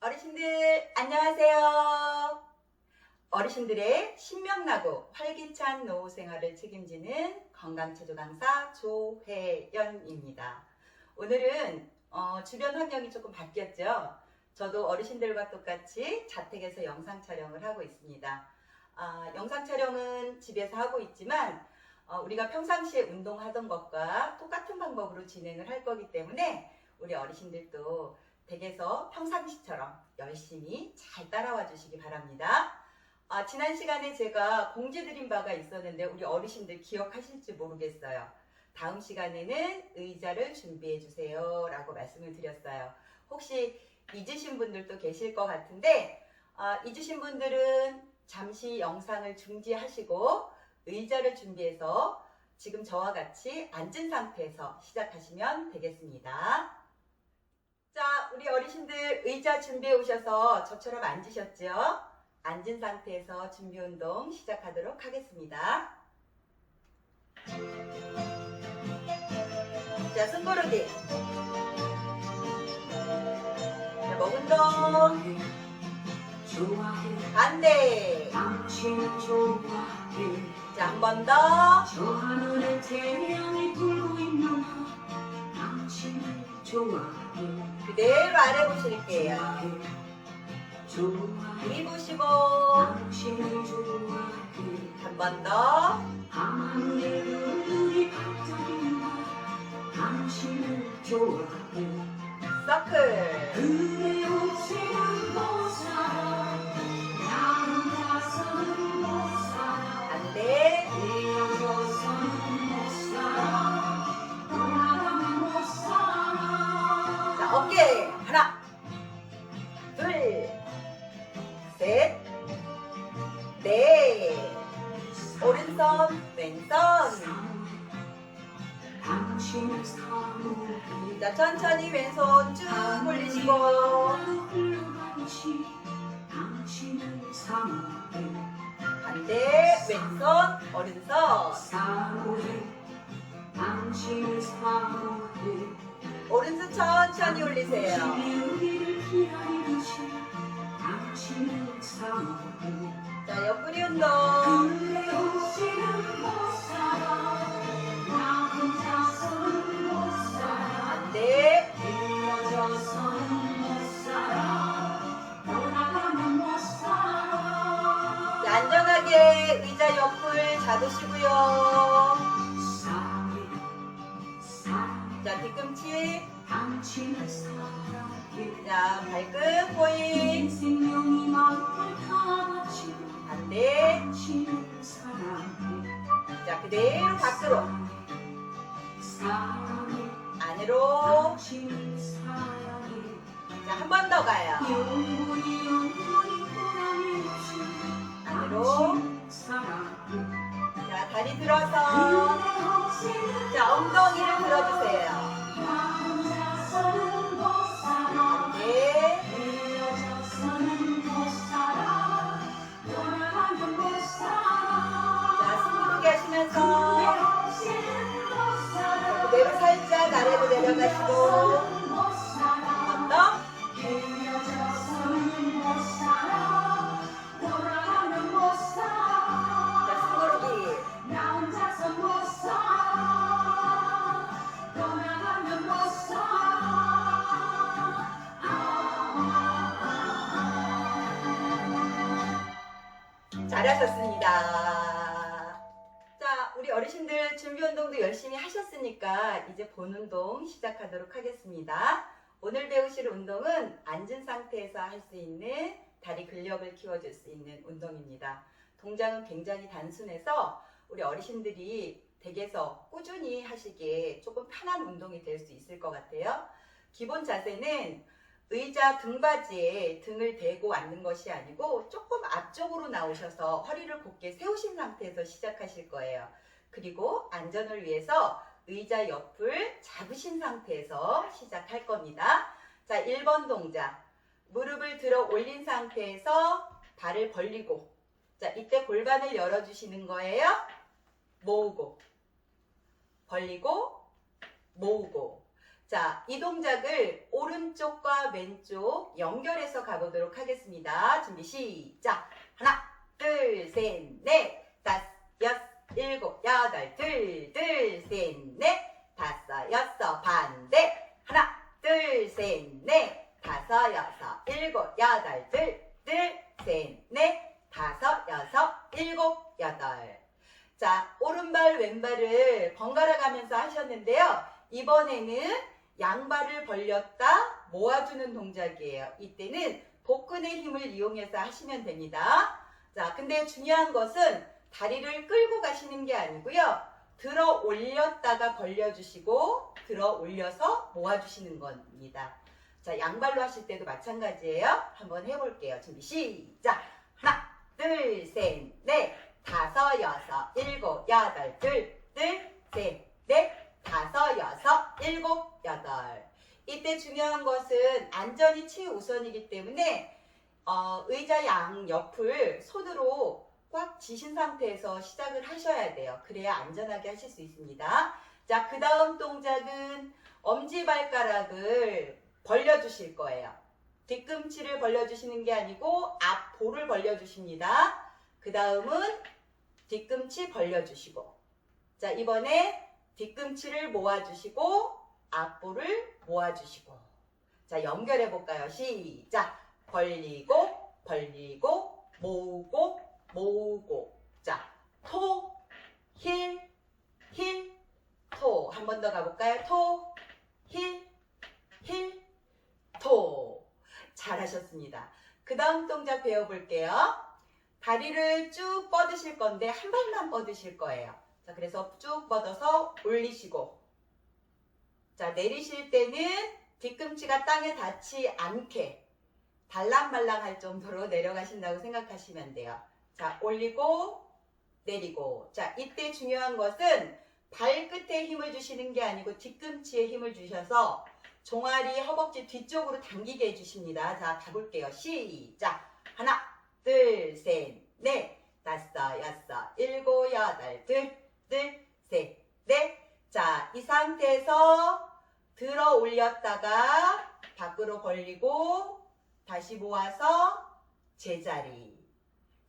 어르신들 안녕하세요. 어르신들의 신명나고 활기찬 노후 생활을 책임지는 건강체조 강사 조혜연입니다. 오늘은 어, 주변 환경이 조금 바뀌었죠. 저도 어르신들과 똑같이 자택에서 영상 촬영을 하고 있습니다. 아, 영상 촬영은 집에서 하고 있지만 어, 우리가 평상시에 운동하던 것과 똑같은 방법으로 진행을 할 거기 때문에 우리 어르신들도 댁에서 평상시처럼 열심히 잘 따라와 주시기 바랍니다. 아, 지난 시간에 제가 공지 드린 바가 있었는데 우리 어르신들 기억하실지 모르겠어요. 다음 시간에는 의자를 준비해 주세요 라고 말씀을 드렸어요. 혹시 잊으신 분들도 계실 것 같은데 아, 잊으신 분들은 잠시 영상을 중지하시고 의자를 준비해서 지금 저와 같이 앉은 상태에서 시작하시면 되겠습니다. 자, 우리 어르신들 의자 준비해 오셔서 저처럼 앉으셨죠? 앉은 상태에서 준비 운동 시작하도록 하겠습니다. 자, 숨고르기. 운동. 좋아해 자, 한 번 더. 그대로 아래 보실게요. 좋아해 한번 더. 서클. 자, 천천히 왼손 쭉 올리시고. 반대, 왼손, 오른손. 오른손 천천히 올리세요. 자, 옆구리 운동. 자, 발끝 포인. 반대. 자, 그대로 밖으로. 안으로. 자, 한 번 더 가요. 안으로. 자, 다리 들어서. 자, 엉덩이를 들어주세요. 아래로 내려가시고. 못 살아 한번 더. 헤어져서는 못 살아 돌아가면 못 살아 자, 숨고르기. 나 혼자서 못 살아 떠나가면 못 살아 잘하셨습니다. 열심히 하셨으니까 이제 본 운동 시작하도록 하겠습니다. 오늘 배우실 운동은 앉은 상태에서 할 수 있는 다리 근력을 키워줄 수 있는 운동입니다. 동작은 굉장히 단순해서 우리 어르신들이 댁에서 꾸준히 하시기에 조금 편한 운동이 될 수 있을 것 같아요. 기본 자세는 의자 등받이에 등을 대고 앉는 것이 아니고 조금 앞쪽으로 나오셔서 허리를 곧게 세우신 상태에서 시작하실 거예요. 그리고 안전을 위해서 의자 옆을 잡으신 상태에서 시작할 겁니다. 자, 1번 동작. 무릎을 들어 올린 상태에서 발을 벌리고 자, 이때 골반을 열어주시는 거예요. 모으고, 벌리고, 모으고. 자, 이 동작을 오른쪽과 왼쪽 연결해서 가보도록 하겠습니다. 준비, 시작. 하나, 둘, 셋, 넷, 다섯, 여섯, 일곱, 여덟, 둘, 둘, 셋, 넷, 다섯, 여섯, 반대. 하나, 둘, 셋, 넷, 다섯, 여섯, 일곱, 여덟, 둘, 둘, 셋, 넷, 다섯, 여섯, 일곱, 여덟. 자, 오른발, 왼발을 번갈아 가면서 하셨는데요. 이번에는 양발을 벌렸다 모아주는 동작이에요. 이때는 복근의 힘을 이용해서 하시면 됩니다. 자, 근데 중요한 것은 다리를 끌고 가시는 게 아니고요. 들어 올렸다가 벌려주시고 들어 올려서 모아주시는 겁니다. 자, 양발로 하실 때도 마찬가지예요. 한번 해볼게요. 준비 시작. 하나, 둘, 셋, 넷, 다섯, 여섯, 일곱, 여덟, 둘, 둘, 셋, 넷, 다섯, 여섯, 일곱, 여덟. 이때 중요한 것은 안전이 최우선이기 때문에 어, 의자 양 옆을 손으로 꽉 쥐신 상태에서 시작을 하셔야 돼요. 그래야 안전하게 하실 수 있습니다. 자, 그 다음 동작은 엄지발가락을 벌려주실 거예요. 뒤꿈치를 벌려주시는 게 아니고 앞 볼을 벌려주십니다. 그 다음은 뒤꿈치 벌려주시고 자 이번에 뒤꿈치를 모아주시고 앞볼을 모아주시고 자 연결해 볼까요? 시작 벌리고 벌리고 모으고 모으고 자 토 힐 힐 토 한 번 더 가볼까요? 토 힐 힐 토 잘하셨습니다. 그 다음 동작 배워볼게요. 다리를 쭉 뻗으실 건데 한 발만 뻗으실 거예요. 자, 그래서 쭉 뻗어서 올리시고 자, 내리실 때는 뒤꿈치가 땅에 닿지 않게 달랑말랑 할 정도로 내려가신다고 생각하시면 돼요. 자, 올리고 내리고 자, 이때 중요한 것은 발끝에 힘을 주시는 게 아니고 뒤꿈치에 힘을 주셔서 종아리 허벅지 뒤쪽으로 당기게 해주십니다. 자, 가볼게요. 시작. 하나, 둘, 셋, 넷, 다섯, 여섯, 일곱, 여덟, 둘, 둘, 셋, 넷. 자, 이 상태에서 들어 올렸다가 밖으로 벌리고 다시 모아서 제자리.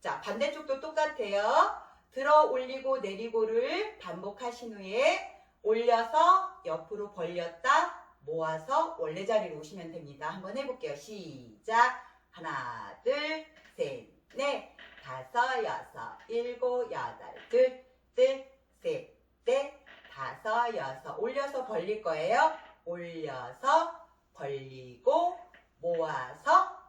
자, 반대쪽도 똑같아요. 들어 올리고 내리고를 반복하신 후에 올려서 옆으로 벌렸다 모아서 원래 자리로 오시면 됩니다. 한번 해볼게요. 시작. 하나, 둘, 셋, 넷, 다섯, 여섯, 일곱, 여덟, 둘, 둘, 셋, 넷, 다섯, 여섯. 올려서 벌릴 거예요. 올려서 벌리고 모아서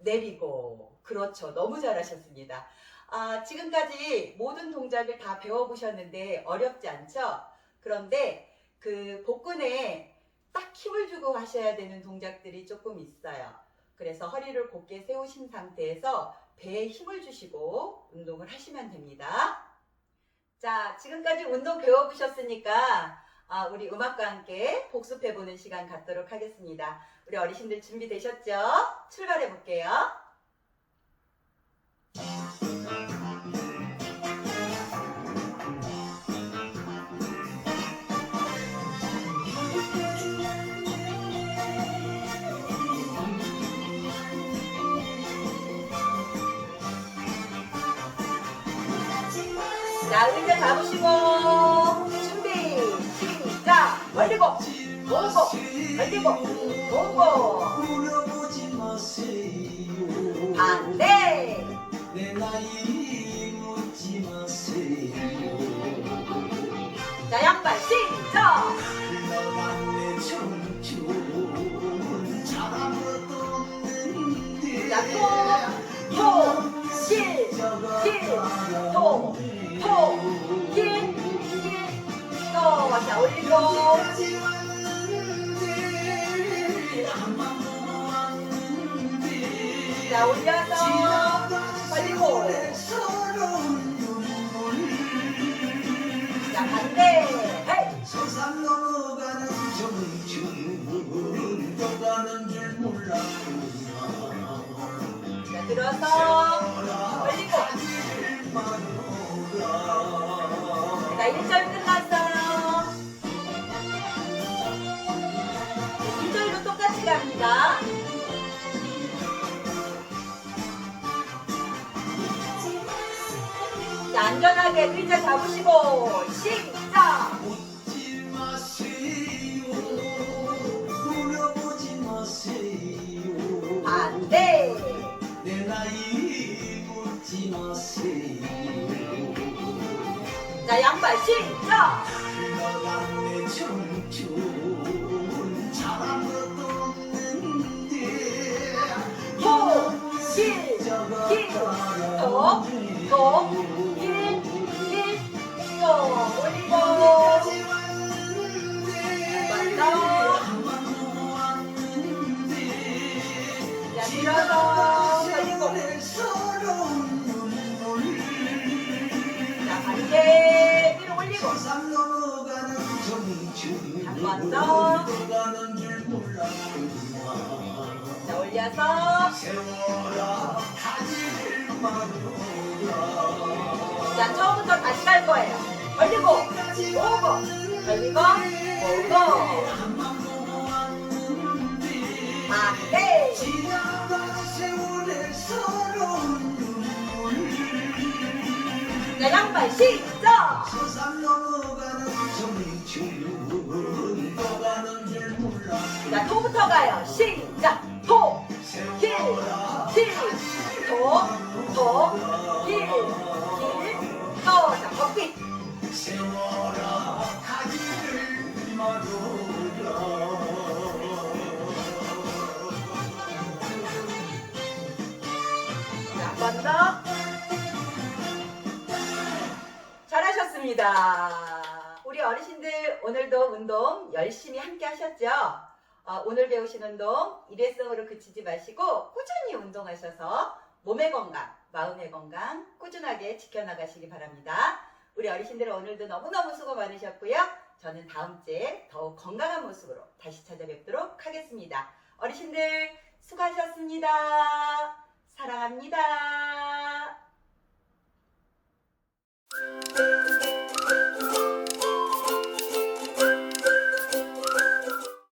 내리고. 그렇죠. 너무 잘하셨습니다. 아, 지금까지 모든 동작을 다 배워보셨는데 어렵지 않죠? 그런데 그 복근에 딱 힘을 주고 하셔야 되는 동작들이 조금 있어요. 그래서 허리를 곧게 세우신 상태에서 배에 힘을 주시고 운동을 하시면 됩니다. 자, 지금까지 운동 배워보셨으니까 아, 우리 음악과 함께 복습해보는 시간 갖도록 하겠습니다. 우리 어르신들 준비되셨죠? 출발해 볼게요. 자, 의자 잡으시고 준비 시작 벌리고 내 나이 묻지 마세요. 자 양발 시작 없는데 또자 올리고 자 올려서 벌리고 서러운 눈물 자 반대 들어서. 벌리고 마누라 자, 1절 안전하게 의자 잡으시고, 시작! 웃지 마세요 울어보지 마세요 반대! 내 나이 묻지 마세요 자, 양발 시작! 흘러간 내 청춘 잘한 것도 없는데 호, 실, 길, 도, 도, 더. 자, 올려서, 자, 처음부터 다시 갈 거예요. 벌리고, 오고, 벌리고, 오고, 반대, 자, 양발 시작! 자, 토부터 가요. 시작! 토, 길, 길, 토, 토, 길, 길, 또, 자, 걷기. 세워라 더. 잘하셨습니다. 우리 어르신들 오늘도 운동 열심히 함께 하셨죠? 어, 오늘 배우신 운동 일회성으로 그치지 마시고 꾸준히 운동하셔서 몸의 건강, 마음의 건강 꾸준하게 지켜나가시기 바랍니다. 우리 어르신들 오늘도 너무너무 수고 많으셨고요. 저는 다음 주에 더욱 건강한 모습으로 다시 찾아뵙도록 하겠습니다. 어르신들 수고하셨습니다. 사랑합니다.